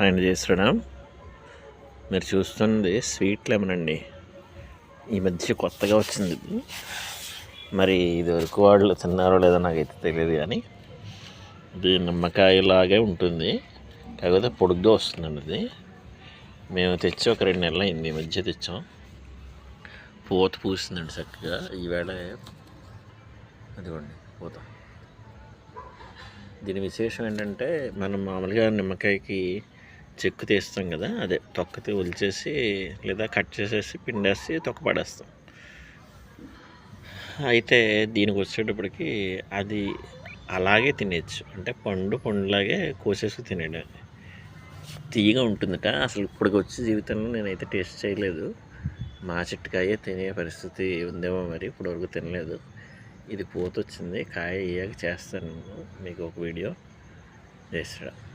ఆయన చేస్తున్నాం మీరు చూస్తుంది స్వీట్ లెమన్ అండి. ఈ మధ్య కొత్తగా వచ్చింది. మరి ఇది వరకు వాళ్ళు తిన్నారో లేదో నాకైతే తెలియదు కానీ ఇది నిమ్మకాయలాగే ఉంటుంది. కాకపోతే పొడుగ్గా వస్తుందండి ఇది. మేము తెచ్చి ఒక రెండు నెలలు అయింది ఈ మధ్య తెచ్చాం. పూత పూస్తుందండి చక్కగా. ఈవేళ అదిగోండి పూత. దీని విశేషం ఏంటంటే మనం మామూలుగా నిమ్మకాయకి చెక్కు తీస్తాం కదా అదే తొక్కతో ఒలిచేసి లేదా కట్ చేసేసి పిండేసి తొక్క పడేస్తాం. అయితే దీనికి వచ్చేటప్పటికి అది అలాగే తినేయచ్చు అంటే పండు పండులాగే కోసేసి తినేయడం. తీయగా ఉంటుందట. అసలు ఇప్పటికి వచ్చే జీవితంలో నేనైతే టేస్ట్ చేయలేదు. మా చెట్టుకాయే తినే పరిస్థితి ఉందేమో మరి ఇప్పటివరకు తినలేదు. ఇది పూత వచ్చింది కాయ వేయక చేస్తాను మీకు ఒక వీడియో. చేస్తాడు